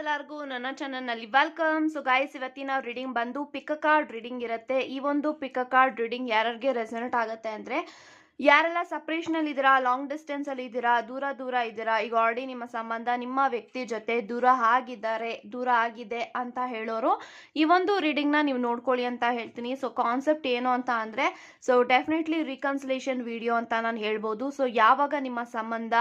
ಎಲ್ಲರಿಗೂ ನನ್ನ ಚಾನಲ್ನಲ್ಲಿ ವೆಲ್ಕಮ್. ಸೊ ಗಾಯ್ಸ್ ಇವತ್ತಿನ ರೀಡಿಂಗ್ ಬಂದು ಪಿಕ್ ಕಾರ್ಡ್ ರೀಡಿಂಗ್ ಇರುತ್ತೆ. ಈ ಒಂದು ಪಿಕ್ ಕಾರ್ಡ್ ರೀಡಿಂಗ್ ಯಾರ್ಯಾರಿಗೆ ರೆಸೋನೆಟ್ ಆಗುತ್ತೆ ಅಂದರೆ ಯಾರೆಲ್ಲ ಸಪ್ರೇಷನಲ್ಲಿ ಇದ್ದೀರಾ ಲಾಂಗ್ ಡಿಸ್ಟೆನ್ಸಲ್ಲಿ ಇದ್ದೀರಾ, ದೂರ ದೂರ ಇದ್ದೀರಾ, ಈಗ ಆಲ್ರೆಡಿ ನಿಮ್ಮ ಸಂಬಂಧ, ನಿಮ್ಮ ವ್ಯಕ್ತಿ ಜೊತೆ ದೂರ ಆಗಿದ್ದಾರೆ, ದೂರ ಆಗಿದೆ ಅಂತ ಹೇಳೋರು, ಈ ಒಂದು ರೀಡಿಂಗ್ನ ನೀವು ನೋಡ್ಕೊಳ್ಳಿ ಅಂತ ಹೇಳ್ತೀನಿ. ಸೊ ಕಾನ್ಸೆಪ್ಟ್ ಏನು ಅಂತ ಅಂದರೆ ಸೊ ಡೆಫಿನೆಟ್ಲಿ ರಿಕನ್ಸಿಲೇಷನ್ ವಿಡಿಯೋ ಅಂತ ನಾನು ಹೇಳ್ಬೋದು. ಸೊ ಯಾವಾಗ ನಿಮ್ಮ ಸಂಬಂಧ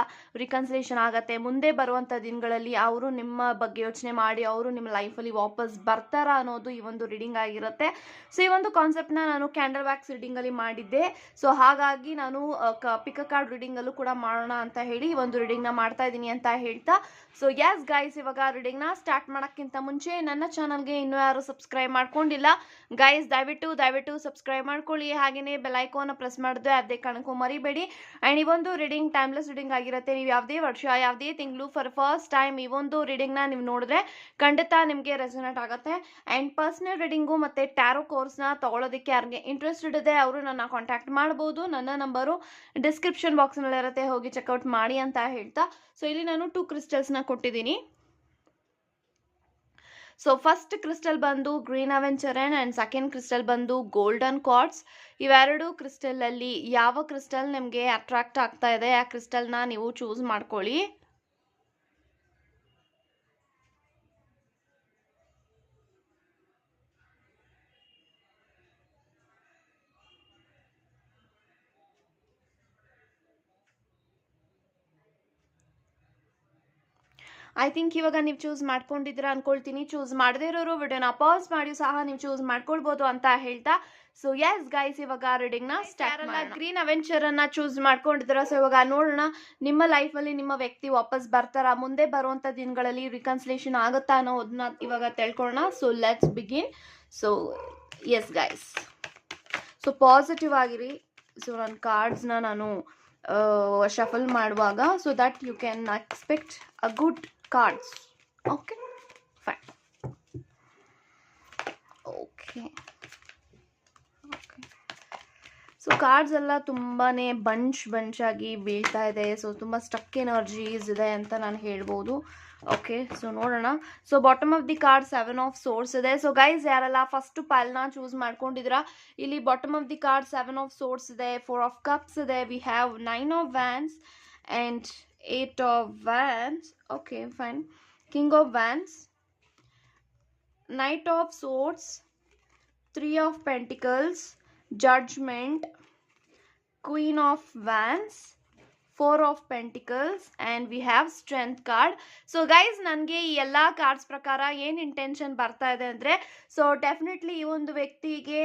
ರಿಕನ್ಸಿಲೇಷನ್ ಆಗತ್ತೆ, ಮುಂದೆ ಬರುವಂಥ ದಿನಗಳಲ್ಲಿ ಅವರು ನಿಮ್ಮ ಬಗ್ಗೆ ಯೋಚನೆ ಮಾಡಿ, ಅವರು ನಿಮ್ಮ ಲೈಫಲ್ಲಿ ವಾಪಸ್ ಬರ್ತಾರಾ ಅನ್ನೋದು ಈ ಒಂದು ರೀಡಿಂಗ್ ಆಗಿರುತ್ತೆ. ಸೊ ಈ ಒಂದು ಕಾನ್ಸೆಪ್ಟ್ನ ನಾನು ಕ್ಯಾಂಡಲ್ ವ್ಯಾಕ್ಸ್ ರೀಡಿಂಗಲ್ಲಿ ಮಾಡಿದ್ದೆ. ಸೊ ಹಾಗಾಗಿ ನಾನು ಪಿಕ್ ಕಾರ್ಡ್ ರೀಡಿಂಗಲ್ಲೂ ಕೂಡ ಮಾಡೋಣ ಅಂತ ಹೇಳಿ ಒಂದು ರೀಡಿಂಗ್ನ ಮಾಡ್ತಾ ಇದ್ದೀನಿ ಅಂತ ಹೇಳ್ತಾ. ಸೊ ಎಸ್ ಗೈಸ್ ಇವಾಗ ರೀಡಿಂಗ್ನ ಸ್ಟಾರ್ಟ್ ಮಾಡೋಕ್ಕಿಂತ ಮುಂಚೆ ನನ್ನ ಚಾನಲ್ಗೆ ಇನ್ನೂ ಯಾರು ಸಬ್ಸ್ಕ್ರೈಬ್ ಮಾಡ್ಕೊಂಡಿಲ್ಲ ಗೈಸ್ ದಯವಿಟ್ಟು ದಯವಿಟ್ಟು ಸಬ್ಸ್ಕ್ರೈಬ್ ಮಾಡ್ಕೊಳ್ಳಿ. ಹಾಗೆಯೇ ಬೆಲೈಕೋನ ಪ್ರೆಸ್ ಮಾಡಿದ್ರೆ ಅದೇ ಕಾರಣಕ್ಕೂ ಮರಿಬೇಡಿ. ಆ್ಯಂಡ್ ಈ ಒಂದು ರೀಡಿಂಗ್ ಟೈಮ್ಲೆಸ್ ರೀಡಿಂಗ್ ಆಗಿರುತ್ತೆ. ನೀವು ಯಾವುದೇ ವರ್ಷ, ಯಾವುದೇ ತಿಂಗಳು ಫಾರ್ ಫಸ್ಟ್ ಟೈಮ್ ಈ ಒಂದು ರೀಡಿಂಗ್ನ ನೀವು ನೋಡಿದ್ರೆ ಖಂಡಿತ ನಿಮಗೆ ರೆಸನೇಟ್ ಆಗುತ್ತೆ. ಆ್ಯಂಡ್ ಪರ್ಸ್ನಲ್ ರೀಡಿಂಗು ಮತ್ತು ಟ್ಯಾರೋ ಕೋರ್ಸ್ನ ತೊಗೊಳೋದಕ್ಕೆ ಯಾರಿಗೆ ಇಂಟ್ರೆಸ್ಟ್ ಇದೆ ಅವರು ನನ್ನ ಕಾಂಟ್ಯಾಕ್ಟ್ ಮಾಡ್ಬೋದು. ನನ್ನ ನಂಬರು ಡಿಸ್ಕ್ರಿಪ್ಷನ್ ಬಾಕ್ಸ್ನಲ್ಲಿ ಇರುತ್ತೆ ಹೋಗಿ ಚೆಕ್ಔಟ್ ಮಾಡಿ ಅಂತ ಹೇಳ್ತಾ. ಸೊ ಇಲ್ಲಿ ನಾನು ಟೂ ಕ್ರಿಸ್ಟಲ್ಸ್ನ ಕೊಟ್ಟಿದ್ದೀನಿ. ಸೊ ಫಸ್ಟ್ ಕ್ರಿಸ್ಟಲ್ ಬಂದು green aventurine and second crystal ಬಂದು ಗೋಲ್ಡನ್ ಕಾರ್ಡ್ಸ್ ಇವೆರಡು ಕ್ರಿಸ್ಟಲಲ್ಲಿ ಯಾವ ಕ್ರಿಸ್ಟಲ್ ನಿಮಗೆ ಅಟ್ರಾಕ್ಟ್ ಆಗ್ತಾ ಇದೆ, ಆ ಕ್ರಿಸ್ಟಲ್ನ ನೀವು ಚೂಸ್ ಮಾಡ್ಕೊಳ್ಳಿ. ಐ ಥಿಂಕ್ ಇವಾಗ ನೀವು ಚೂಸ್ ಮಾಡ್ಕೊಂಡಿದ್ದೀರಾ ಅಂದ್ಕೊಳ್ತೀನಿ ಚೂಸ್ ಮಾಡದೇ ಇರೋರು ವಿಡಿಯೋನ ಪಾಸ್ ಮಾಡಿ ಸಹ ನೀವು ಚೂಸ್ ಮಾಡ್ಕೊಳ್ಬೋದು ಅಂತ ಹೇಳ್ತಾ. ಸೊ ಎಸ್ ಗೈಸ್ ಇವಾಗ ರೀಡಿಂಗ್ನ ಸ್ಟಾರ್ಟ್ ಗ್ರೀನ್ ಅವೆಂಚರ್ ಅನ್ನ ಚೂಸ್ ಮಾಡ್ಕೊಂಡಿದ್ರ ಸೊ ಇವಾಗ ನೋಡೋಣ. ನಿಮ್ಮ ಲೈಫಲ್ಲಿ ನಿಮ್ಮ ವ್ಯಕ್ತಿ ವಾಪಸ್ ಬರ್ತಾರಾ? ಮುಂದೆ ಬರುವಂಥ ದಿನಗಳಲ್ಲಿ ರಿಕನ್ಸಿಲೇಷನ್ ಆಗುತ್ತಾ ಅನ್ನೋದನ್ನ ಇವಾಗ ತಿಳ್ಕೊಳ್ಳೋಣ. So let's begin so yes guys so positive ಆಗಿರಿ. ಸೊ ನನ್ನ ಕಾರ್ಡ್ಸ್ನ ನಾನು ಶಫಲ್ ಮಾಡುವಾಗ. So that you can expect a good okay fine okay okay so cards ಎಲ್ಲ ತುಂಬಾ ಬಂಚ್ ಬಂಚ್ ಆಗಿ ಬೀಳ್ತಾ ಇದೆ. ಸೊ ತುಂಬ ಸ್ಟಕ್ ಎನರ್ಜೀಸ್ ಇದೆ ಅಂತ ನಾನು ಹೇಳ್ಬೋದು. ಓಕೆ ಸೊ ನೋಡೋಣ. So bottom of the card seven of swords ಇದೆ. ಸೊ ಗೈಸ್ ಯಾರೆಲ್ಲ ಫಸ್ಟ್ ಪೈಲ್ನ ಚೂಸ್ ಮಾಡ್ಕೊಂಡಿದ್ದೀರಾ? ಇಲ್ಲಿ bottom of the card seven of swords ಇದೆ. ಫೋರ್ ಆಫ್ ಕಪ್ಸ್ ಇದೆ. We have nine of wands and eight of wands. Okay fine. King of wands knight of swords three of pentacles judgment queen of wands four of pentacles and we have strength card so guys ನನಗೆ ಈ ಎಲ್ಲ cards ಪ್ರಕಾರ ಏನು intention ಬರ್ತಾ ಇದೆ ಅಂದರೆ so definitely ಈ ಒಂದು ವ್ಯಕ್ತಿಗೆ,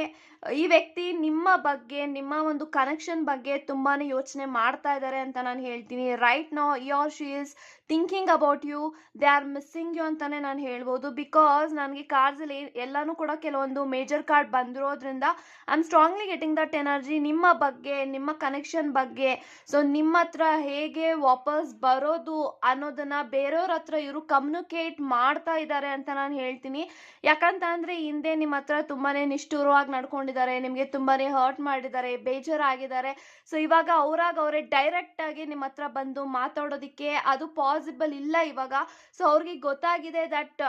ಈ ವ್ಯಕ್ತಿ ನಿಮ್ಮ ಬಗ್ಗೆ, ನಿಮ್ಮ ಒಂದು ಕನೆಕ್ಷನ್ ಬಗ್ಗೆ ತುಂಬಾ ಯೋಚನೆ ಮಾಡ್ತಾ ಇದ್ದಾರೆ ಅಂತ ನಾನು ಹೇಳ್ತೀನಿ. Right no your she is thinking about you they are missing you ಅಂತಲೇ ನಾನು ಹೇಳ್ಬೋದು. ಬಿಕಾಸ್ ನನಗೆ ಕಾರ್ಡ್ಸಲ್ಲಿ ಎಲ್ಲನೂ ಕೂಡ ಕೆಲವೊಂದು ಮೇಜರ್ ಕಾರ್ಡ್ ಬಂದಿರೋದ್ರಿಂದ I am strongly getting that energy ನಿಮ್ಮ ಬಗ್ಗೆ, ನಿಮ್ಮ ಕನೆಕ್ಷನ್ ಬಗ್ಗೆ. ಸೊ ನಿಮ್ಮ ಹತ್ರ ಹೇಗೆ ವಾಪಸ್ ಬರೋದು ಅನ್ನೋದನ್ನ ಬೇರೆಯವ್ರ ಹತ್ರ ಇವರು ಕಮ್ಯುನಿಕೇಟ್ ಮಾಡ್ತಾ ಇದ್ದಾರೆ ಅಂತ ನಾನು ಹೇಳ್ತೀನಿ. ಯಾಕಂತ ಅಂದರೆ ಹಿಂದೆ ನಿಮ್ಮ ಹತ್ರ ತುಂಬಾ ನಿಷ್ಠುರವಾಗಿ ನಡ್ಕೊಂಡಿದ್ದಾರೆ, ನಿಮಗೆ ತುಂಬಾ ಹರ್ಟ್ ಮಾಡಿದ್ದಾರೆ, ಬೇಜಾರಾಗಿದ್ದಾರೆ. ಸೊ ಇವಾಗ ಅವರಾಗ ಅವರೇ ಡೈರೆಕ್ಟಾಗಿ ನಿಮ್ಮ ಹತ್ರ ಬಂದು ಮಾತಾಡೋದಿಕ್ಕೆ ಅದು ಪಾಸಿಬಲ್ ಇಲ್ಲ ಇವಾಗ. ಸೊ ಅವ್ರಿಗೆ ಗೊತ್ತಾಗಿದೆ ದಟ್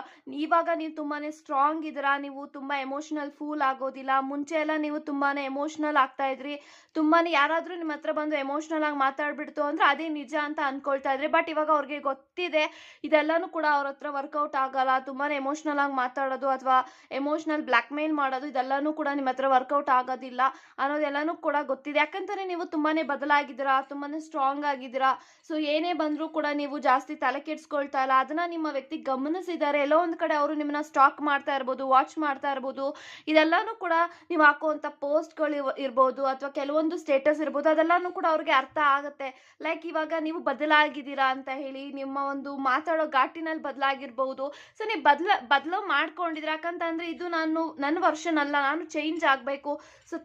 ಇವಾಗ ನೀವು ತುಂಬಾನೇ ಸ್ಟ್ರಾಂಗ್ ಇದ್ದೀರಾ ನೀವು ತುಂಬಾ ಎಮೋಷನಲ್ ಫೂಲ್ ಆಗೋದಿಲ್ಲ. ಮುಂಚೆ ಎಲ್ಲ ನೀವು ತುಂಬಾನೇ ಎಮೋಷ್ನಲ್ ಆಗ್ತಾ ಇದ್ರಿ. ತುಂಬಾನೇ ಯಾರಾದರೂ ನಿಮ್ಮ ಹತ್ರ ಬಂದು ಎಮೋಷ್ನಲ್ ಆಗಿ ಮಾತಾಡ್ಬಿಡ್ತು ಅಂದ್ರೆ ಅದೇ ನಿಜ ಅಂತ ಅನ್ಕೊಳ್ತಾ ಇದ್ರಿ. ಬಟ್ ಇವಾಗ ಅವ್ರಿಗೆ ಗೊತ್ತಿದೆ, ಇದೆಲ್ಲಾನು ಕೂಡ ಅವ್ರ ಹತ್ರ ವರ್ಕೌಟ್ ಆಗಲ್ಲ. ತುಂಬಾನೇ ಎಮೋಷ್ನಲ್ ಆಗಿ ಮಾತಾಡೋದು ಅಥವಾ ಎಮೋಷ್ನಲ್ ಬ್ಲ್ಯಾಕ್ ಮೇಲ್ ಮಾಡೋದು ಇದೆಲ್ಲಾನು ಕೂಡ ನಿಮ್ಮ ಹತ್ರ ವರ್ಕೌಟ್ ಆಗೋದಿಲ್ಲ ಅನ್ನೋದೆಲ್ಲಾನು ಕೂಡ ಗೊತ್ತಿದೆ. ಯಾಕಂತಾರೆ ನೀವು ತುಂಬಾನೇ ಬದಲಾಗಿದ್ದೀರಾ, ತುಂಬಾನೇ ಸ್ಟ್ರಾಂಗ್ ಆಗಿದ್ದೀರಾ. ಸೊ ಏನೇ ಬಂದರೂ ಕೂಡ ನೀವು ಜಾಸ್ತಿ ತಲೆ ಕೆಡ್ಸ್ಕೊಳ್ತಾ ಇಲ್ಲ. ಅದನ್ನ ನಿಮ್ಮ ವ್ಯಕ್ತಿ ಗಮನಿಸಿದ್ದಾರೆ. ಎಲ್ಲೋ ಒಂದು ಕಡೆ ಅವರು ನಿಮ್ಮನ್ನ ಸ್ಟಾಕ್ ಮಾಡ್ತಾ ಇರ್ಬೋದು ವಾಚ್ ಮಾಡ್ತಾ ಇರ್ಬೋದು. ಇದೆಲ್ಲಾನು ಕೂಡ ನೀವು ಹಾಕುವಂಥ ಪೋಸ್ಟ್ಗಳು ಇರ್ಬೋದು ಅಥವಾ ಕೆಲವೊಂದು ಸ್ಟೇಟಸ್ ಇರ್ಬೋದು. ಅದೆಲ್ಲಾನು ಕೂಡ ಅವ್ರಿಗೆ ಅರ್ಥ ಆಗುತ್ತೆ. ಲೈಕ್ ಇವಾಗ ನೀವು ಬದಲಾಗಿದ್ದೀರಾ ಅಂತ ಹೇಳಿ ನಿಮ್ಮ ಒಂದು ಮಾತಾಡೋ ಘಾಟಿನಲ್ಲಿ ಬದಲಾಗಿರ್ಬೋದು. ಸೊ ನೀವು ಬದಲ ಬದಲು ಮಾಡ್ಕೊಂಡಿದ್ರೆ ಯಾಕಂತಂದ್ರೆ ಇದು ನಾನು ನನ್ನ ವರ್ಷನ್ ಅಲ್ಲ. ನಾನು ಚೇಂಜ್ ಆಗಬೇಕು. ಸೊ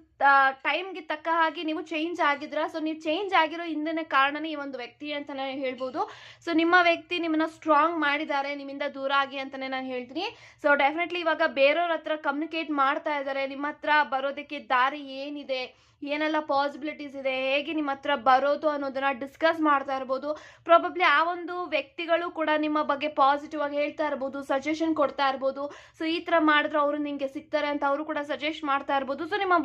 ಟೈಮ್ಗೆ ತಕ್ಕ ಹಾಗೆ ನೀವು ಚೇಂಜ್ ಆಗಿದ್ರ ಸೊ ನೀವು ಚೇಂಜ್ ಆಗಿರೋ ಹಿಂದಿನ ಕಾರಣನೇ ಈ ಒಂದು ವ್ಯಕ್ತಿ ಅಂತಲೇ ಹೇಳ್ಬೋದು. ಸೊ ನಿಮ್ಮ ವ್ಯಕ್ತಿ ನಿಮ್ಮನ್ನ ಸ್ಟ್ರಾಂಗ್ ಮಾಡಿದ್ದಾರೆ, ನಿಮ್ಮಿಂದ ದೂರ ಆಗಿ ಅಂತಲೇ ನಾನು ಹೇಳ್ತೀನಿ. ಸೊ ಡೆಫಿನೆಟ್ಲಿ ಇವಾಗ ಬೇರೆಯವ್ರ ಹತ್ರ ಕಮ್ಯುನಿಕೇಟ್ ಮಾಡ್ತಾ ಇದ್ದಾರೆ. ನಿಮ್ಮ ಹತ್ರ ಬರೋದಕ್ಕೆ ದಾರಿ ಏನಿದೆ? ಏನೆಲ್ಲ ಪಾಸಿಬಿಲಿಟೀಸ್ ಇದೆ? ಹೇಗೆ ನಿಮ್ಮ ಹತ್ರ ಬರೋದು ಅನ್ನೋದನ್ನ ಡಿಸ್ಕಸ್ ಮಾಡ್ತಾ ಇರ್ಬೋದು. ಪ್ರಾಬಬ್ಲಿ ಆ ಒಂದು ವ್ಯಕ್ತಿಗಳು ಕೂಡ ನಿಮ್ಮ ಬಗ್ಗೆ ಪಾಸಿಟಿವ್ ಆಗಿ ಹೇಳ್ತಾ ಇರ್ಬೋದು ಸಜೆಷನ್ ಕೊಡ್ತಾ ಇರ್ಬೋದು. ಸೊ ಈ ಥರ ಮಾಡಿದ್ರೆ ಅವರು ನಿಮಗೆ ಸಿಗ್ತಾರೆ ಅಂತ ಅವರು ಕೂಡ ಸಜೆಸ್ಟ್ ಮಾಡ್ತಾ ಇರ್ಬೋದು. ಸೊ ನಿಮ್ಮ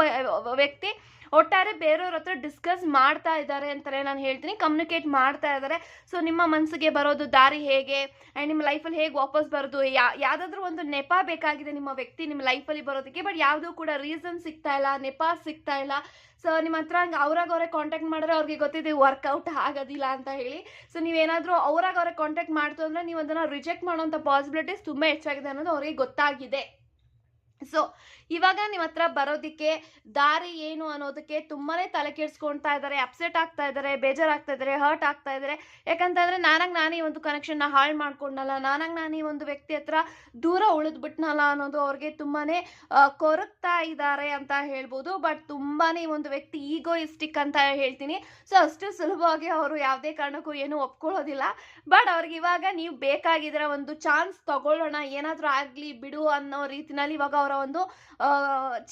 ವ್ಯಕ್ತಿ ಒಟ್ಟಾರೆ ಬೇರೆಯವ್ರ ಹತ್ರ ಡಿಸ್ಕಸ್ ಮಾಡ್ತಾ ಇದ್ದಾರೆ ಅಂತಾರೆ ನಾನು ಹೇಳ್ತೀನಿ ಕಮ್ಯುನಿಕೇಟ್ ಮಾಡ್ತಾ ಇದ್ದಾರೆ. ಸೊ ನಿಮ್ಮ ಮನಸ್ಸಿಗೆ ಬರೋದು ದಾರಿ ಹೇಗೆ? ಆ್ಯಂಡ್ ನಿಮ್ಮ ಲೈಫಲ್ಲಿ ಹೇಗೆ ವಾಪಸ್ ಬರೋದು? ಯಾ, ಯಾವುದಾದ್ರೂ ಒಂದು ನೆಪ ಬೇಕಾಗಿದೆ ನಿಮ್ಮ ವ್ಯಕ್ತಿ ನಿಮ್ಮ ಲೈಫಲ್ಲಿ ಬರೋದಕ್ಕೆ ಬಟ್ ಯಾವುದೂ ಕೂಡ ರೀಸನ್ ಸಿಗ್ತಾ ಇಲ್ಲ, ನೆಪ ಸಿಗ್ತಾ ಇಲ್ಲ. ಸೊ ನಿಮ್ಮ ಹತ್ರ ಹಂಗೆ ಅವ್ರಾಗ ಅವರೇ ಕಾಂಟ್ಯಾಕ್ಟ್ ಮಾಡಿದ್ರೆ ಅವ್ರಿಗೆ ಗೊತ್ತಿದೆ ವರ್ಕೌಟ್ ಆಗೋದಿಲ್ಲ ಅಂತ ಹೇಳಿ. ಸೊ ನೀವೇನಾದರೂ ಅವ್ರಾಗ ಅವರೇ ಕಾಂಟ್ಯಾಕ್ಟ್ ಮಾಡ್ತು ಅಂದರೆ ನೀವು ಅದನ್ನು ರಿಜೆಕ್ಟ್ ಮಾಡೋಂಥ ಪಾಸಿಬಿಲಿಟೀಸ್ ತುಂಬ ಹೆಚ್ಚಾಗಿದೆ ಅನ್ನೋದು ಅವ್ರಿಗೆ ಗೊತ್ತಾಗಿದೆ. ಸೊ ಇವಾಗ ನಿಮ್ಮ ಹತ್ರ ಬರೋದಕ್ಕೆ ದಾರಿ ಏನು ಅನ್ನೋದಕ್ಕೆ ತುಂಬಾನೇ ತಲೆ ಕೆಡ್ಸ್ಕೊಳ್ತಾ ಇದ್ದಾರೆ ಅಪ್ಸೆಟ್ ಆಗ್ತಾ ಇದ್ದಾರೆ ಬೇಜಾರಾಗ್ತಾ ಇದ್ದಾರೆ ಹರ್ಟ್ ಆಗ್ತಾ ಇದ್ದಾರೆ ಯಾಕಂತಂದ್ರೆ ನಾನಾಗ್ ನಾನೇ ಒಂದು ಕನೆಕ್ಷನ್ನ ಹಾಳು ಮಾಡ್ಕೊಂಡಲ್ಲ, ನಾನಾಗ್ ನಾನೇ ಒಂದು ವ್ಯಕ್ತಿ ಹತ್ರ ದೂರ ಉಳಿದ್ಬಿಟ್ನಲ್ಲ ಅನ್ನೋದು ಅವ್ರಿಗೆ ತುಂಬಾನೇ ಕೊರಗ್ತಾ ಇದ್ದಾರೆ ಅಂತ ಹೇಳ್ಬೋದು. ಬಟ್ ತುಂಬಾನೇ ಒಂದು ವ್ಯಕ್ತಿ ಈಗೋಯಿಸ್ಟಿಕ್ ಅಂತ ಹೇಳ್ತೀನಿ. ಸೊ ಅಷ್ಟು ಸುಲಭವಾಗಿ ಅವರು ಯಾವುದೇ ಕಾರಣಕ್ಕೂ ಏನು ಒಪ್ಕೊಳ್ಳೋದಿಲ್ಲ. ಬಟ್ ಅವ್ರಿಗೆ ಇವಾಗ ನೀವು ಬೇಕಾಗಿದ್ರೆ ಒಂದು ಚಾನ್ಸ್ ತಗೊಳ್ಳೋಣ, ಏನಾದರೂ ಆಗಲಿ ಬಿಡು ಅನ್ನೋ ರೀತಿನಲ್ಲಿ ಇವಾಗ ಅವರ ಒಂದು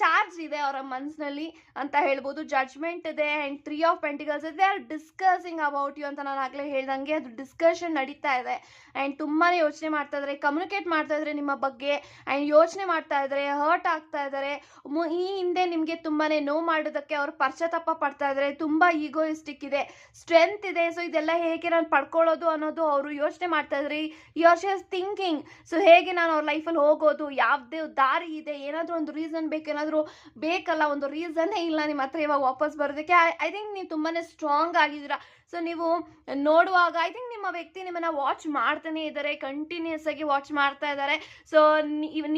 ಚಾರ್ಜ್ ಇದೆ ಅವರ ಮನಸ್ಸಿನಲ್ಲಿ ಅಂತ ಹೇಳ್ಬೋದು. ಜಡ್ಜ್ಮೆಂಟ್ ಇದೆ ಆ್ಯಂಡ್ ತ್ರೀ ಆಫ್ ಪೆಂಟಿಕಲ್ಸ್ ಇದೆ. ಆರ್ ಡಿಸ್ಕಸಿಂಗ್ ಅಬೌಟ್ ಯು ಅಂತ ನಾನು ಆಗಲೇ ಹೇಳ್ದಂಗೆ ಅದು ಡಿಸ್ಕಷನ್ ನಡೀತಾ ಇದೆ. ಆ್ಯಂಡ್ ತುಂಬಾ ಯೋಚನೆ ಮಾಡ್ತಾ ಇದ್ದಾರೆ ಕಮ್ಯುನಿಕೇಟ್ ಮಾಡ್ತಾ ಇದ್ದಾರೆ ನಿಮ್ಮ ಬಗ್ಗೆ ಆ್ಯಂಡ್ ಯೋಚನೆ ಮಾಡ್ತಾ ಇದ್ದಾರೆ ಹರ್ಟ್ ಆಗ್ತಾ ಇದ್ದಾರೆ. ಈ ಹಿಂದೆ ನಿಮಗೆ ತುಂಬಾ ನೋವು ಮಾಡೋದಕ್ಕೆ ಅವರು ಪಶ್ಚಾತ್ತಾಪ ಪಡ್ತಾ ಇದ್ದಾರೆ. ತುಂಬ ಈಗೋಯಿಸ್ಟಿಕ್ ಇದೆ ಸ್ಟ್ರೆಂತ್ ಇದೆ. ಸೊ ಇದೆಲ್ಲ ಹೇಗೆ ನಾನು ಪಡ್ಕೊಳ್ಳೋದು ಅನ್ನೋದು ಅವರು ಯೋಚನೆ ಮಾಡ್ತಾ ಇದ್ದಾರೆ. ಯೋರ್ ಥಿಂಕಿಂಗ್ ಸೊ ಹೇಗೆ ನಾನು ಅವ್ರ ಲೈಫಲ್ಲಿ ಹೋಗೋದು? ಯಾವುದೇ ದಾರಿ ಇದೆ, ಏನಾದರೂ ಒಂದು ರೀಸನ್ ಬೇಕೇನಾದರೂ ಬೇಕಲ್ಲ, ಒಂದು ರೀಸನ್ನೇ ಇಲ್ಲ ನಿಮ್ಮ ಹತ್ರ ಇವಾಗ ವಾಪಸ್ ಬರೋದಕ್ಕೆ. ಐ ಥಿಂಕ್ ನೀವು ತುಂಬಾ ಸ್ಟ್ರಾಂಗ್ ಆಗಿದ್ದೀರಾ. ಸೊ ನೀವು ನೋಡುವಾಗ ಐ ಥಿಂಕ್ ನಿಮ್ಮ ವ್ಯಕ್ತಿ ನಿಮ್ಮನ್ನ ವಾಚ್ ಮಾಡ್ತಾನೆ ಇದ್ದಾರೆ ಕಂಟಿನ್ಯೂಸ್ ಆಗಿ ವಾಚ್ ಮಾಡ್ತಾ ಇದ್ದಾರೆ. ಸೊ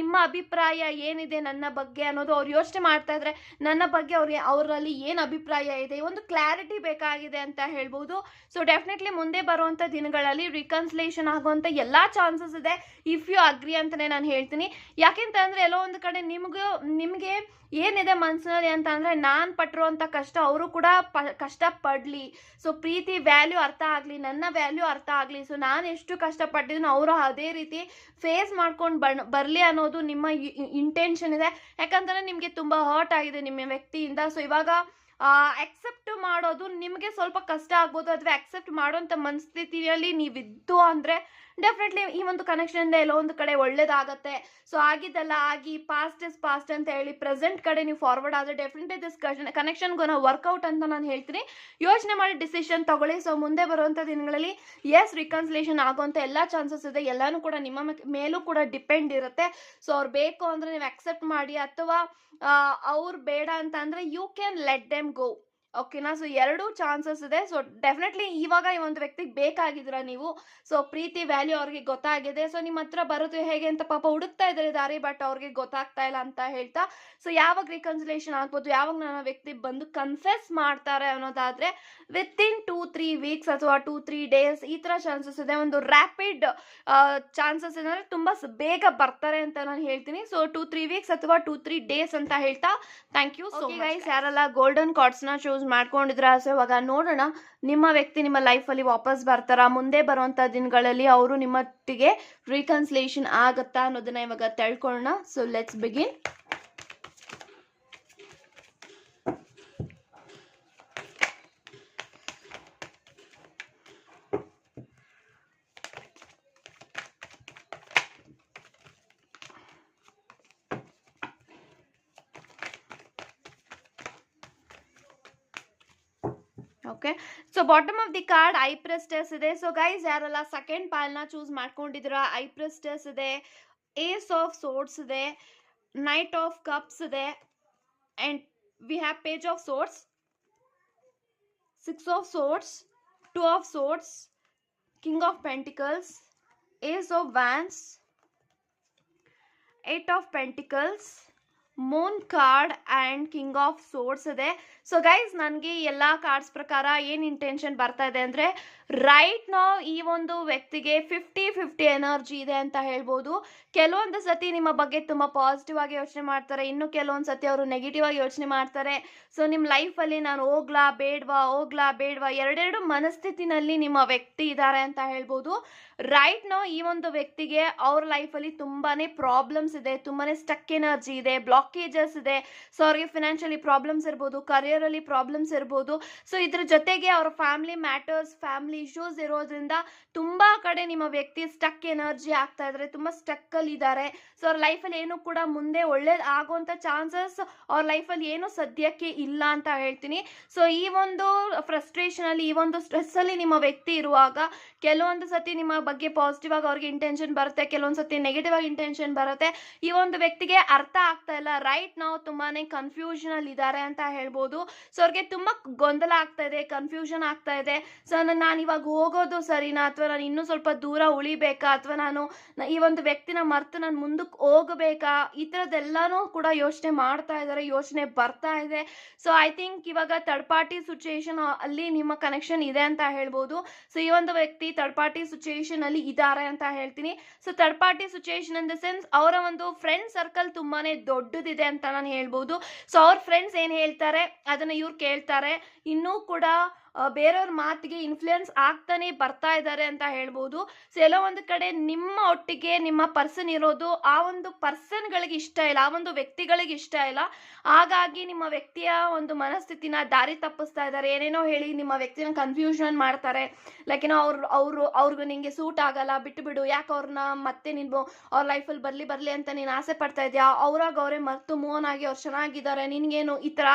ನಿಮ್ಮ ಅಭಿಪ್ರಾಯ ಏನಿದೆ, ನನ್ನ ಬಗ್ಗೆ ಅನ್ನೋದು ಅವ್ರು ಯೋಚನೆ ಮಾಡ್ತಾ ಇದ್ದಾರೆ ನನ್ನ ಬಗ್ಗೆ ಅವ್ರಿಗೆ, ಅವರಲ್ಲಿ ಏನು ಅಭಿಪ್ರಾಯ ಇದೆ, ಒಂದು ಕ್ಲಾರಿಟಿ ಬೇಕಾಗಿದೆ ಅಂತ ಹೇಳ್ಬೋದು. ಸೊ ಡೆಫಿನೆಟ್ಲಿ ಮುಂದೆ ಬರುವಂಥ ದಿನಗಳಲ್ಲಿ ರಿಕನ್ಸಲೇಷನ್ ಆಗುವಂಥ ಎಲ್ಲ ಚಾನ್ಸಸ್ ಇದೆ. ಇಫ್ ಯು ಅಗ್ರಿ ಅಂತಲೇ ನಾನು ಹೇಳ್ತೀನಿ. ಯಾಕೆಂತಂದರೆ ಎಲ್ಲೋ ಒಂದು ಕಡೆ ನಿಮಗೂ ನಿಮಗೆ ಏನಿದೆ ಮನಸ್ಸಿನಲ್ಲಿ ಅಂತ ಅಂದರೆ ನಾನು ಪಟ್ಟಿರುವಂಥ ಕಷ್ಟ ಅವರು ಕೂಡ ಪ ಕಷ್ಟ ಪಡಲಿ ಸೊ ಪ್ರೀತಿ ವ್ಯಾಲ್ಯೂ ಅರ್ಥ ಆಗಲಿ, ನನ್ನ ವ್ಯಾಲ್ಯೂ ಅರ್ಥ ಆಗಲಿ. ಸೊ ನಾನು ಎಷ್ಟು ಕಷ್ಟಪಟ್ಟಿದ್ದೀನಿ ಅವರು ಅದೇ ರೀತಿ ಫೇಸ್ ಮಾಡ್ಕೊಂಡು ಬಣ್ ಬರಲಿ ಅನ್ನೋದು ನಿಮ್ಮ ಇಂಟೆನ್ಷನ್ ಇದೆ. ಯಾಕಂತಂದರೆ ನಿಮಗೆ ತುಂಬ ಹರ್ಟ್ ಆಗಿದೆ ನಿಮ್ಮ ವ್ಯಕ್ತಿಯಿಂದ. ಸೊ ಇವಾಗ ಅಕ್ಸೆಪ್ಟ್ ಮಾಡೋದು ನಿಮಗೆ ಸ್ವಲ್ಪ ಕಷ್ಟ ಆಗ್ಬೋದು. ಅಥವಾ ಅಕ್ಸೆಪ್ಟ್ ಮಾಡೋಂಥ ಮನಸ್ಥಿತಿಯಲ್ಲಿ ನೀವಿದ್ದು ಅಂದರೆ ಡೆಫಿನೆಟ್ಲಿ ಈ ಒಂದು ಕನೆಕ್ಷನಿಂದ ಎಲ್ಲೋ ಒಂದು ಕಡೆ ಒಳ್ಳೇದಾಗತ್ತೆ. ಸೊ ಆಗಿದ್ದಲ್ಲ, ಆಗಿ ಪಾಸ್ಟ್ ಇಸ್ ಪಾಸ್ಟ್ ಅಂತ ಹೇಳಿ ಪ್ರೆಸೆಂಟ್ ಕಡೆ ನೀವು ಫಾರ್ವರ್ಡ್ ಆದರೆ definitely this connection connection gonna work out ಅಂತ ನಾನು ಹೇಳ್ತೀನಿ. ಯೋಚನೆ ಮಾಡಿ ಡಿಸಿಷನ್ ತಗೊಳ್ಳಿ. ಸೊ ಮುಂದೆ ಬರುವಂಥ ದಿನಗಳಲ್ಲಿ ಎಸ್ ರಿಕನ್ಸಿಲೇಷನ್ ಆಗುವಂಥ ಎಲ್ಲ ಚಾನ್ಸಸ್ ಇದೆ. ಎಲ್ಲಾನು ಕೂಡ ನಿಮ್ಮ ಮೇಲೂ ಕೂಡ ಡಿಪೆಂಡ್ ಇರುತ್ತೆ. ಸೊ ಅವ್ರು ಬೇಕು ಅಂದರೆ ನೀವು ಅಕ್ಸೆಪ್ಟ್ ಮಾಡಿ, ಅಥವಾ ಅವ್ರು ಬೇಡ ಅಂತ ಅಂದರೆ you can let them go ಓಕೆನಾ ಸೊ ಎರಡೂ ಚಾನ್ಸಸ್ ಇದೆ. ಸೊ ಡೆಫಿನೆಟ್ಲಿ ಇವಾಗ ಈ ಒಂದು ವ್ಯಕ್ತಿಗೆ ಬೇಕಾಗಿದ್ದೀರಾ ನೀವು? ಸೊ ಪ್ರೀತಿ ವ್ಯಾಲ್ಯೂ ಅವ್ರಿಗೆ ಗೊತ್ತಾಗಿದೆ. ಸೊ ನಿಮ್ಮ ಹತ್ರ ಬರೋದು ಹೇಗೆ ಅಂತ ಪಾಪ ಹುಡುಕ್ತಾ ಇದ್ದಾರೆ ದಾರಿ ಬಟ್ ಅವ್ರಿಗೆ ಗೊತ್ತಾಗ್ತಾ ಇಲ್ಲ ಅಂತ ಹೇಳ್ತಾ. ಸೊ ಯಾವಾಗ ರಿಕನ್ಸಿಲೇಷನ್ ಆಗ್ಬೋದು? ಯಾವಾಗ ನನ್ನ ವ್ಯಕ್ತಿ ಬಂದು ಕನ್ಫೆಸ್ ಮಾಡ್ತಾರೆ ಅನ್ನೋದಾದ್ರೆ within two three weeks ಅಥವಾ ಟೂ ತ್ರೀ ಡೇಸ್ ಈ ಥರ ಚಾನ್ಸಸ್ ಇದೆ. ಒಂದು ರ್ಯಾಪಿಡ್ ಚಾನ್ಸಸ್ ಇದೆ ಅಂದರೆ ತುಂಬ ಬೇಗ ಬರ್ತಾರೆ ಅಂತ ನಾನು ಹೇಳ್ತೀನಿ. ಸೊ ಟೂ ತ್ರೀ ವೀಕ್ಸ್ ಅಥವಾ ಟೂ ತ್ರೀ ಡೇಸ್ ಅಂತ ಹೇಳ್ತಾ. ಥ್ಯಾಂಕ್ ಯು ಸೊ ಗೈಸ್ ಯಾರೆಲ್ಲ ಗೋಲ್ಡನ್ ಕಾರ್ಡ್ಸ್ನ ಚೂಸ್ ಮಾಡ್ಕೊಂಡಿದ್ರ ಆಸೆ ಇವಾಗ ನೋಡೋಣ, ನಿಮ್ಮ ವ್ಯಕ್ತಿ ನಿಮ್ಮ ಲೈಫಲ್ಲಿ ವಾಪಸ್ ಬರ್ತಾರಾ? ಮುಂದೆ ಬರುವಂಥ ದಿನಗಳಲ್ಲಿ ಅವರು ನಿಮ್ಮೊಟ್ಟಿಗೆ ರೀಕನ್ಸಿಲೇಷನ್ ಆಗತ್ತಾ ಅನ್ನೋದನ್ನ ಇವಾಗ ತಿಳ್ಕೊಳ್ಳೋಣ. So let's begin okay so bottom of the card high priestess ಇದೆ. ಸೊ ಗೈಸ್ ಯಾರೆಲ್ಲ ಸೆಕೆಂಡ್ ಪಾಲ್ನ ಚೂಸ್ ಮಾಡ್ಕೊಂಡಿದ್ದೀರಾ? ಐ ಪ್ರೆಸ್ಟೆಸ್ ಇದೆ. ಏಸ್ ಆಫ್ ಸೋರ್ಟ್ಸ್ ಇದೆ. ನೈಟ್ ಆಫ್ ಕಪ್ಸ್ ಇದೆ. And we have page of swords six of swords two of swords king of pentacles ace of wands eight of pentacles moon card and king of swords ಇದೆ. So guys ನನಗೆ ಎಲ್ಲ cards ಪ್ರಕಾರ ಏನು intention ಬರ್ತಾ ಇದೆ ಅಂದರೆ right ನಾವು ಈ ಒಂದು ವ್ಯಕ್ತಿಗೆ ಫಿಫ್ಟಿ ಫಿಫ್ಟಿ ಎನರ್ಜಿ ಇದೆ ಅಂತ ಹೇಳ್ಬೋದು. ಕೆಲವೊಂದು ಸತಿ ನಿಮ್ಮ ಬಗ್ಗೆ ತುಂಬ ಪಾಸಿಟಿವ್ ಆಗಿ ಯೋಚನೆ ಮಾಡ್ತಾರೆ. ಇನ್ನು ಕೆಲವೊಂದು ಸತಿ ಅವರು ನೆಗೆಟಿವ್ ಆಗಿ ಯೋಚನೆ ಮಾಡ್ತಾರೆ. ಸೊ ನಿಮ್ಮ ಲೈಫಲ್ಲಿ ನಾನು ಹೋಗ್ಲಾ, ಬೇಡ್ವಾ ಹೋಗ್ಲಾ, ಬೇಡ್ವಾ ಎರಡೆರಡು ಮನಸ್ಥಿತಿನಲ್ಲಿ ನಿಮ್ಮ ವ್ಯಕ್ತಿ ಇದ್ದಾರೆ ಅಂತ ಹೇಳ್ಬೋದು. ರೈಟ್ ನಾವು ಈ ಒಂದು ವ್ಯಕ್ತಿಗೆ ಅವ್ರ ಲೈಫಲ್ಲಿ ತುಂಬಾ ಪ್ರಾಬ್ಲಮ್ಸ್ ಇದೆ. ತುಂಬಾ ಸ್ಟಕ್ ಎನರ್ಜಿ ಇದೆ ಬ್ಲಾಕ್ ಬ್ಲಾಕೇಜಸ್ ಇದೆ. ಸೊ ಅವ್ರಿಗೆ ಫಿನಾನ್ಷಿಯಲಿ ಪ್ರಾಬ್ಲಮ್ಸ್ ಇರ್ಬೋದು ಕರಿಯರಲ್ಲಿ ಪ್ರಾಬ್ಲಮ್ಸ್ ಇರ್ಬೋದು. ಸೊ ಇದ್ರ ಜೊತೆಗೆ ಅವ್ರ ಫ್ಯಾಮಿಲಿ ಮ್ಯಾಟರ್ಸ್ ಫ್ಯಾಮಿಲಿ ಇಶ್ಯೂಸ್ ಇರೋದ್ರಿಂದ ತುಂಬಾ ಕಡೆ ನಿಮ್ಮ ವ್ಯಕ್ತಿ ಸ್ಟಕ್ ಎನರ್ಜಿ ಆಗ್ತಾ ಇದ್ದಾರೆ ತುಂಬಾ ಸ್ಟಕ್ ಅಲ್ಲಿ ಇದ್ದಾರೆ ಸೊ ಅವ್ರ ಲೈಫಲ್ಲಿ ಏನು ಕೂಡ ಮುಂದೆ ಒಳ್ಳೇದು ಆಗುವಂತ ಚಾನ್ಸಸ್ ಅವ್ರ ಲೈಫಲ್ಲಿ ಏನು ಸದ್ಯಕ್ಕೆ ಇಲ್ಲ ಅಂತ ಹೇಳ್ತೀನಿ. ಸೊ ಈ ಒಂದು ಫ್ರಸ್ಟ್ರೇಷನ್ ಅಲ್ಲಿ, ಈ ಒಂದು ಸ್ಟ್ರೆಸ್ ಅಲ್ಲಿ ನಿಮ್ಮ ವ್ಯಕ್ತಿ ಇರುವಾಗ ಕೆಲವೊಂದು ಸತಿ ನಿಮ್ಮ ಬಗ್ಗೆ ಪಾಸಿಟಿವ್ ಆಗಿ ಅವ್ರಿಗೆ ಇಂಟೆನ್ಷನ್ ಬರುತ್ತೆ, ಕೆಲವೊಂದು ಸತಿ ನೆಗೆಟಿವ್ ಆಗಿ ಇಂಟೆನ್ಷನ್ ಬರುತ್ತೆ. ಈ ಒಂದು ವ್ಯಕ್ತಿಗೆ ಅರ್ಥ ಆಗ್ತಾ ಇಲ್ಲ. ರೈಟ್ ನಾವು ತುಂಬಾನೇ ಕನ್ಫ್ಯೂಷನ್ ಅಲ್ಲಿ ಇದ್ದಾರೆ ಅಂತ ಹೇಳ್ಬೋದು. ಸೊ ಅವ್ರಿಗೆ ತುಂಬಾ ಗೊಂದಲ ಆಗ್ತಾ ಇದೆ ಕನ್ಫ್ಯೂಷನ್ ಆಗ್ತಾ ಇದೆ. ಸೊ ನಾನು ಇವಾಗ ಹೋಗೋದು ಸರಿನಾ? ಅಥವಾ ನಾನು ಇನ್ನೂ ಸ್ವಲ್ಪ ದೂರ ಉಳಿಬೇಕಾ? ಅಥವಾ ನಾನು ಈ ಒಂದು ವ್ಯಕ್ತಿನ ಮರೆತು ನಾನು ಮುಂದಕ್ಕೆ ಹೋಗಬೇಕಾ? ಈ ಥರದ್ದೆಲ್ಲನೂ ಕೂಡ ಯೋಚನೆ ಮಾಡ್ತಾ ಇದ್ದಾರೆ ಯೋಚನೆ ಬರ್ತಾ ಇದೆ. ಸೊ ಐ ಥಿಂಕ್ ಇವಾಗ ತರ್ಡ್ ಪಾರ್ಟಿ ಸಿಚುಯೇಷನ್ ಅಲ್ಲಿ ನಿಮ್ಮ ಕನೆಕ್ಷನ್ ಇದೆ ಅಂತ ಹೇಳ್ಬೋದು. ಸೊ ಈ ಒಂದು ವ್ಯಕ್ತಿ ತರ್ಡ್ ಪಾರ್ಟಿ ಸಿಚುಯೇಷನ್ ಅಲ್ಲಿ ಇದ್ದಾರೆ ಅಂತ ಹೇಳ್ತೀನಿ. So third party situation in the sense ಅವರ ಒಂದು ಫ್ರೆಂಡ್ ಸರ್ಕಲ್ ತುಂಬಾನೇ ದೊಡ್ಡದಿದೆ ಅಂತ ನಾನು ಹೇಳ್ಬೋದು. ಸೊ ಅವ್ರ ಫ್ರೆಂಡ್ಸ್ ಏನು ಹೇಳ್ತಾರೆ? ಅದನ್ನ ಇವ್ರು ಕೇಳ್ತಾರೆ. ಇನ್ನೂ ಕೂಡ ಬೇರೆಯವ್ರ ಮಾತಿಗೆ ಇನ್ಫ್ಲುಯೆನ್ಸ್ ಆಗ್ತಾನೆ ಬರ್ತಾ ಇದ್ದಾರೆ ಅಂತ ಹೇಳ್ಬೋದು. ಸೊ ಎಲ್ಲೋ ಒಂದು ಕಡೆ ನಿಮ್ಮ ಒಟ್ಟಿಗೆ ನಿಮ್ಮ ಪರ್ಸನ್ ಇರೋದು ಆ ಒಂದು ಪರ್ಸನ್ಗಳಿಗೆ ಇಷ್ಟ ಇಲ್ಲ, ಆ ಒಂದು ವ್ಯಕ್ತಿಗಳಿಗೆ ಇಷ್ಟ ಇಲ್ಲ. ಹಾಗಾಗಿ ನಿಮ್ಮ ವ್ಯಕ್ತಿಯ ಒಂದು ಮನಸ್ಥಿತಿನ ದಾರಿ ತಪ್ಪಿಸ್ತಾ ಇದ್ದಾರೆ. ಏನೇನೋ ಹೇಳಿ ನಿಮ್ಮ ವ್ಯಕ್ತಿನ ಕನ್ಫ್ಯೂಷನ್ ಮಾಡ್ತಾರೆ. ಲೈಕ್ ಏನೋ ಅವ್ರು, ಅವರು, ಅವ್ರಿಗೂ ನಿಂಗೆ ಸೂಟ್ ಆಗಲ್ಲ ಬಿಟ್ಟು ಬಿಡು ಯಾಕೆ ಅವ್ರನ್ನ ಮತ್ತೆ ನೀನು ಅವ್ರ ಲೈಫಲ್ಲಿ ಬರಲಿ ಬರಲಿ ಅಂತ ನೀನು ಆಸೆ ಪಡ್ತಾ ಇದೆಯಾ ಅವ್ರಾಗ ಅವರೇ ಮರ್ತು ಮೋನ್ ಆಗಿ, ಅವ್ರು ಚೆನ್ನಾಗಿದ್ದಾರೆ. ನಿನಗೇನು ಈ ಥರ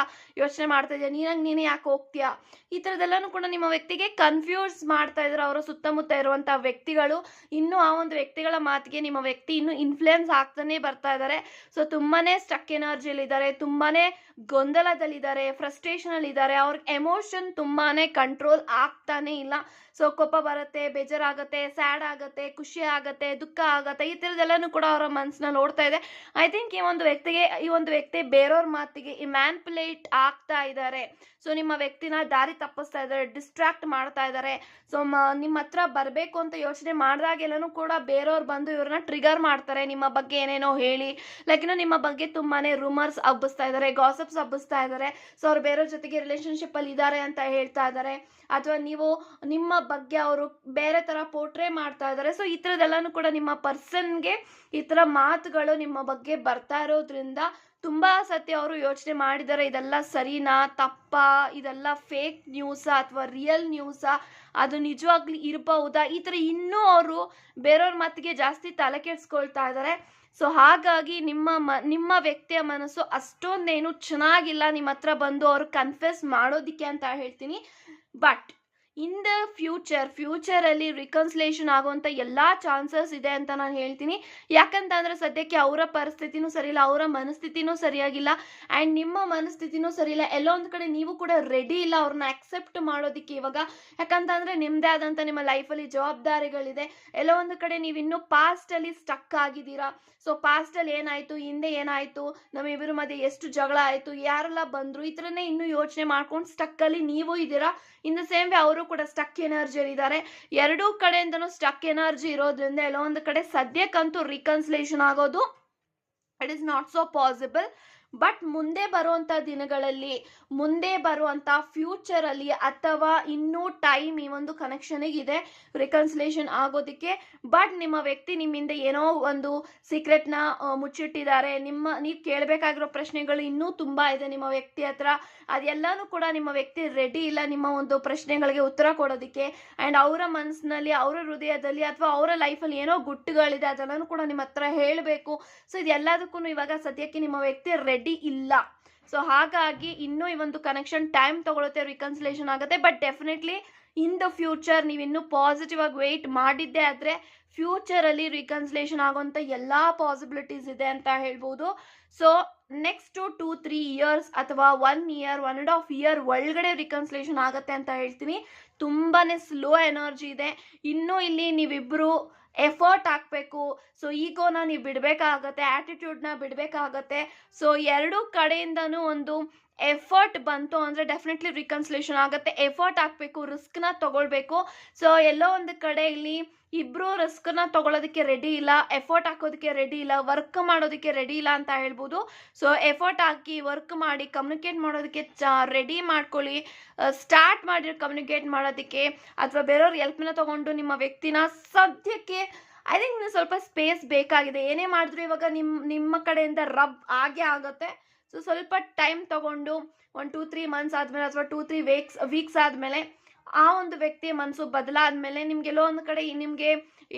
ಯೋಚನೆ ಮಾಡ್ತಾ ಇದೆಯಾ ನೀನಾಗ ನೀನೇ ಯಾಕೆ ಹೋಗ್ತೀಯಾ? ಈ ಥರದ್ದೆಲ್ಲನೂ ಕೂಡ ನಿಮ್ಮ ವ್ಯಕ್ತಿಗೆ ಕನ್ಫ್ಯೂಸ್ ಮಾಡ್ತಾ ಇದ್ರು, ಅವರ ಸುತ್ತಮುತ್ತ ಇರುವಂಥ ವ್ಯಕ್ತಿಗಳು. ಇನ್ನೂ ಆ ಒಂದು ವ್ಯಕ್ತಿಗಳ ಮಾತಿಗೆ ನಿಮ್ಮ ವ್ಯಕ್ತಿ ಇನ್ನೂ ಇನ್ಫ್ಲುಯೆನ್ಸ್ ಆಗ್ತಾನೆ ಬರ್ತಾ ಇದ್ದಾರೆ ಸೊ ತುಂಬಾ ಸ್ಟಕ್ ಎನರ್ಜಿಯಲ್ಲಿ ಇದ್ದಾರೆ ತುಂಬಾನೇ ಗೊಂದಲದಲ್ಲಿದ್ದಾರೆ ಫ್ರಸ್ಟ್ರೇಷನಲ್ಲಿದ್ದಾರೆ ಅವ್ರಿಗೆ ಎಮೋಷನ್ ತುಂಬಾ ಕಂಟ್ರೋಲ್ ಆಗ್ತಾನೆ ಇಲ್ಲ. ಸೊ ಕೋಪ ಬರುತ್ತೆ, ಬೇಜಾರಾಗುತ್ತೆ ಸ್ಯಾಡ್ ಆಗುತ್ತೆ, ಖುಷಿ ಆಗುತ್ತೆ, ದುಃಖ ಆಗುತ್ತೆ, ಈ ಥರದ್ದೆಲ್ಲನೂ ಕೂಡ ಅವರ ಮನಸ್ಸಿನಲ್ಲಿ ಓಡ್ತಾ ಇದೆ. ಐ ಥಿಂಕ್ ಈ ಒಂದು ವ್ಯಕ್ತಿಗೆ, ಈ ಒಂದು ವ್ಯಕ್ತಿ ಬೇರೆಯವ್ರ ಮಾತಿಗೆ ಈ ಮ್ಯಾನ್ಪುಲೇಟ್ ಆಗ್ತಾ ಇದ್ದಾರೆ. ಸೊ ನಿಮ್ಮ ವ್ಯಕ್ತಿನ ದಾರಿ ತಪ್ಪಿಸ್ತಾ ಇದ್ದಾರೆ ಡಿಸ್ಟ್ರಾಕ್ಟ್ ಮಾಡ್ತಾ ಇದ್ದಾರೆ. ಸೊ ನಿಮ್ಮ ಹತ್ರ ಬರಬೇಕು ಅಂತ ಯೋಚನೆ ಮಾಡಿದಾಗೆಲ್ಲನೂ ಕೂಡ ಬೇರೆಯವ್ರು ಬಂದು ಇವ್ರನ್ನ ಟ್ರಿಗರ್ ಮಾಡ್ತಾರೆ. ನಿಮ್ಮ ಬಗ್ಗೆ ಏನೇನೋ ಹೇಳಿ. ಲೈಕ್ ಇನ್ನು ನಿಮ್ಮ ಬಗ್ಗೆ ತುಂಬಾನೇ ರೂಮರ್ಸ್ ಹಬ್ಬಿಸ್ತಾ ಇದ್ದಾರೆ ಗಾಸಪ್ಸ್ ಹಬ್ಬಿಸ್ತಾ ಇದ್ದಾರೆ ಸೊ ಅವ್ರು ಬೇರೆಯವ್ರ ಜೊತೆಗೆ ರಿಲೇಶನ್ಶಿಪ್ ಅಲ್ಲಿ ಇದ್ದಾರೆ ಅಂತ ಹೇಳ್ತಾ ಇದ್ದಾರೆ ಅಥವಾ ನೀವು, ನಿಮ್ಮ ಬಗ್ಗೆ ಅವರು ಬೇರೆ ತರ ಪೋರ್ಟ್ರೇ ಮಾಡ್ತಾ ಇದ್ದಾರೆ ಸೊ ಈ ಥರದ್ದೆಲ್ಲನೂ ಕೂಡ ನಿಮ್ಮ ಪರ್ಸನ್ಗೆ ಈ ಥರ ಮಾತುಗಳು ನಿಮ್ಮ ಬಗ್ಗೆ ಬರ್ತಾ ಇರೋದ್ರಿಂದ ತುಂಬಾ ಸತಿ ಅವರು ಯೋಚನೆ ಮಾಡಿದ್ದಾರೆ ಇದೆಲ್ಲ ಸರಿನಾ, ತಪ್ಪಾ, ಇದೆಲ್ಲ ಫೇಕ್ ನ್ಯೂಸಾ ಅಥವಾ ರಿಯಲ್ ನ್ಯೂಸಾ ಅದು ನಿಜವಾಗ್ಲಿ ಇರಬಹುದಾ? ಈ ಥರ ಇನ್ನೂ ಅವರು ಬೇರೆಯವ್ರ ಮಾತಿಗೆ ಜಾಸ್ತಿ ತಲೆ ಕೆಡಿಸ್ಕೊಳ್ತಾ ಇದ್ದಾರೆ ಸೊ ಹಾಗಾಗಿ ನಿಮ್ಮ ಮ, ನಿಮ್ಮ ವ್ಯಕ್ತಿಯ ಮನಸ್ಸು ಅಷ್ಟೊಂದೇನು ಚೆನ್ನಾಗಿಲ್ಲ, ನಿಮ್ಮ ಹತ್ರ ಬಂದು ಅವರು ಕನ್ಫೆಸ್ ಮಾಡೋದಿಕ್ಕೆ ಅಂತ ಹೇಳ್ತೀನಿ. ಬಟ್ ಇನ್ ದ ಫ್ಯೂಚರ್ ಫ್ಯೂಚರಲ್ಲಿ ರಿಕನ್ಸಿಲೇಷನ್ ಆಗುವಂಥ ಎಲ್ಲ ಚಾನ್ಸಸ್ ಇದೆ ಅಂತ ನಾನು ಹೇಳ್ತೀನಿ. ಯಾಕಂತಂದ್ರೆ ಸದ್ಯಕ್ಕೆ ಅವರ ಪರಿಸ್ಥಿತಿನೂ ಸರಿಯಿಲ್ಲ, ಅವರ ಮನಸ್ಥಿತಿನೂ ಸರಿಯಾಗಿಲ್ಲ ಆ್ಯಂಡ್ ನಿಮ್ಮ ಮನಸ್ಥಿತಿನೂ ಸರಿಯಿಲ್ಲ. ಎಲ್ಲೋ ಒಂದು ಕಡೆ ನೀವು ಕೂಡ ರೆಡಿ ಇಲ್ಲ ಅವ್ರನ್ನ ಅಕ್ಸೆಪ್ಟ್ ಮಾಡೋದಕ್ಕೆ ಇವಾಗ. ಯಾಕಂತಂದ್ರೆ ನಿಮ್ಮದೇ ಆದಂಥ ನಿಮ್ಮ ಲೈಫಲ್ಲಿ ಜವಾಬ್ದಾರಿಗಳಿದೆ. ಎಲ್ಲೋ ಒಂದು ಕಡೆ ನೀವು ಇನ್ನೂ ಪಾಸ್ಟಲ್ಲಿ ಸ್ಟಕ್ ಆಗಿದ್ದೀರಾ. ಸೊ ಪಾಸ್ಟಲ್ಲಿ ಏನಾಯಿತು, ಹಿಂದೆ ಏನಾಯಿತು ನಮ್ಮಿಬ್ಬರ ಮಧ್ಯೆ ಎಷ್ಟು ಜಗಳ ಆಯಿತು, ಯಾರೆಲ್ಲ ಬಂದರು, ಈ ಥರನೇ ಇನ್ನೂ ಯೋಚನೆ ಮಾಡ್ಕೊಂಡು ಸ್ಟಕ್ಕಲ್ಲಿ ನೀವು ಇದ್ದೀರಾ. ಇನ್ ದ ಸೇಮ್ ವೇ ಅವರು ಕೂಡ ಸ್ಟಕ್ ಎನರ್ಜಿ ಇದ್ದಾರೆ. ಎರಡೂ ಕಡೆಯಿಂದನು ಸ್ಟಕ್ ಎನರ್ಜಿ ಇರೋದ್ರಿಂದ ಎಲ್ಲೋ ಒಂದು ಕಡೆ ಸದ್ಯಕ್ಕಂತೂ ರಿಕನ್ಸಲೇಷನ್ ಆಗೋದು. It is not so possible but ಮುಂದೆ ಬರುವಂಥ ದಿನಗಳಲ್ಲಿ, ಮುಂದೆ ಬರುವಂಥ ಫ್ಯೂಚರಲ್ಲಿ ಅಥವಾ ಇನ್ನೂ ಟೈಮ್ ಈ ಒಂದು ಕನೆಕ್ಷನ್ ಇದೆ ರಿಕನ್ಸಿಲೇಷನ್ ಆಗೋದಕ್ಕೆ. ಬಟ್ ನಿಮ್ಮ ವ್ಯಕ್ತಿ ನಿಮ್ಮಿಂದ ಏನೋ ಒಂದು ಸೀಕ್ರೆಟ್ನ ಮುಚ್ಚಿಟ್ಟಿದ್ದಾರೆ. ನಿಮ್ಮ, ನೀವು ಕೇಳಬೇಕಾಗಿರೋ ಪ್ರಶ್ನೆಗಳು ಇನ್ನೂ ತುಂಬ ಇದೆ ನಿಮ್ಮ ವ್ಯಕ್ತಿ ಹತ್ರ. ಅದೆಲ್ಲನೂ ಕೂಡ ನಿಮ್ಮ ವ್ಯಕ್ತಿ ರೆಡಿ ಇಲ್ಲ ನಿಮ್ಮ ಒಂದು ಪ್ರಶ್ನೆಗಳಿಗೆ ಉತ್ತರ ಕೊಡೋದಕ್ಕೆ. ಆ್ಯಂಡ್ ಅವರ ಮನಸ್ಸಿನಲ್ಲಿ, ಅವರ ಹೃದಯದಲ್ಲಿ ಅಥವಾ ಅವರ ಲೈಫಲ್ಲಿ ಏನೋ ಗುಟ್ಟುಗಳಿದೆ, ಅದೆಲ್ಲನೂ ಕೂಡ ನಿಮ್ಮ ಹತ್ರ ಹೇಳಬೇಕು. ಸೊ ಇದೆಲ್ಲದಕ್ಕೂ ಇವಾಗ ಸದ್ಯಕ್ಕೆ ನಿಮ್ಮ ವ್ಯಕ್ತಿ ರೆಡಿ ಇಲ್ಲ. ಸೊ ಹಾಗಾಗಿ ಇನ್ನೂ ಈ ಒಂದು ಕನೆಕ್ಷನ್ ಟೈಮ್ ತಗೊಳುತ್ತೆ ರಿಕನ್ಸಿಲೇಷನ್ ಆಗುತ್ತೆ. But definitely in the future ನೀವು ಇನ್ನೂ ಪಾಸಿಟಿವ್ ಆಗಿ ವೆಯ್ಟ್ ಮಾಡಿದ್ದೆ ಆದರೆ ಫ್ಯೂಚರಲ್ಲಿ ರಿಕನ್ಸಿಲೇಷನ್ ಆಗುವಂಥ ಎಲ್ಲ ಪಾಸಿಬಿಲಿಟೀಸ್ ಇದೆ ಅಂತ ಹೇಳ್ಬೋದು. So next two three years ಅಥವಾ one year one and half year ಒಳಗಡೆ ರಿಕನ್ಸಿಲೇಷನ್ ಆಗುತ್ತೆ ಅಂತ ಹೇಳ್ತೀನಿ. ತುಂಬಾ ಸ್ಲೋ ಎನರ್ಜಿ ಇದೆ. ಇನ್ನೂ ಇಲ್ಲಿ ನೀವಿಬ್ಬರು ಎಫರ್ಟ್ ಹಾಕಬೇಕು. ಸೊ ಈಗೋನ ನೀವು ಬಿಡಬೇಕಾಗತ್ತೆ ಆ್ಯಟಿಟ್ಯೂಡ್ನ ಬಿಡಬೇಕಾಗತ್ತೆ. ಸೊ ಎರಡೂ ಕಡೆಯಿಂದನೂ ಒಂದು ಎಫರ್ಟ್ ಬಂತು ಅಂದರೆ ಡೆಫಿನೆಟ್ಲಿ ರಿಕನ್ಸಲೇಷನ್ ಆಗುತ್ತೆ. ಎಫರ್ಟ್ ಹಾಕಬೇಕು ರಿಸ್ಕ್ನ ತಗೊಳ್ಬೇಕು. ಸೊ ಎಲ್ಲೋ ಒಂದು ಕಡೆ ಇಲ್ಲಿ ಇಬ್ಬರು ರಿಸ್ಕ್ನ ತಗೊಳ್ಳೋದಕ್ಕೆ ರೆಡಿ ಇಲ್ಲ ಎಫರ್ಟ್ ಹಾಕೋದಕ್ಕೆ ರೆಡಿ ಇಲ್ಲ ವರ್ಕ್ ಮಾಡೋದಕ್ಕೆ ರೆಡಿ ಇಲ್ಲ ಅಂತ ಹೇಳ್ಬೋದು. ಸೊ ಎಫರ್ಟ್ ಹಾಕಿ ವರ್ಕ್ ಮಾಡಿ ಕಮ್ಯುನಿಕೇಟ್ ಮಾಡೋದಕ್ಕೆ ಚ ರೆಡಿ ಮಾಡ್ಕೊಳ್ಳಿ. ಸ್ಟಾರ್ಟ್ ಮಾಡಿ ಕಮ್ಯುನಿಕೇಟ್ ಮಾಡೋದಕ್ಕೆ ಅಥವಾ ಬೇರೆಯವ್ರ ಹೆಲ್ಪ್ನ ತಗೊಂಡು ನಿಮ್ಮ ವ್ಯಕ್ತಿನ ಸದ್ಯಕ್ಕೆ ಐ ಥಿಂಕ್ ಸ್ವಲ್ಪ ಸ್ಪೇಸ್ ಬೇಕಾಗಿದೆ. ಏನೇ ಮಾಡಿದ್ರು ಇವಾಗ ನಿಮ್ಮ ನಿಮ್ಮ ಕಡೆಯಿಂದ ರಬ್ ಆಗೇ ಆಗುತ್ತೆ. ಸೊ ಸ್ವಲ್ಪ ಟೈಮ್ ತಗೊಂಡು ಒಂದು ಟೂ ತ್ರೀ ಮಂತ್ಸ್ ಆದಮೇಲೆ ಅಥವಾ ಟೂ ತ್ರೀ ವೀಕ್ಸ್ ವೀಕ್ಸ್ ಆದಮೇಲೆ ಆ ಒಂದು ವ್ಯಕ್ತಿಯ ಮನಸ್ಸು ಬದಲಾದ್ಮೇಲೆ ನಿಮ್ಗೆಲ್ಲೋ ಒಂದು ಕಡೆ ನಿಮಗೆ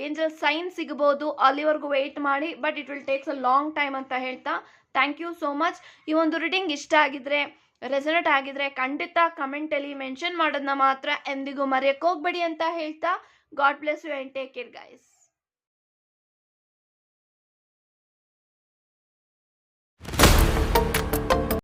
ಏಂಜಲ್ ಸೈನ್ ಸಿಗ್ಬೋದು, ಅಲ್ಲಿವರೆಗೂ ವೇಟ್ ಮಾಡಿ but it will takes a long time ಅಂತ ಹೇಳ್ತಾ ಥ್ಯಾಂಕ್ ಯು ಸೋ ಮಚ್ ಈ ಒಂದು ರೀಡಿಂಗ್ ಇಷ್ಟ ಆಗಿದ್ರೆ ರೆಸನೆಟ್ ಆಗಿದ್ರೆ ಖಂಡಿತ ಕಮೆಂಟಲ್ಲಿ ಮೆನ್ಷನ್ ಮಾಡೋದನ್ನ ಮಾತ್ರ ಎಂದಿಗೂ ಮರೆಯೋಕೆ ಹೋಗ್ಬೇಡಿ ಅಂತ ಹೇಳ್ತಾ. God bless you and take care guys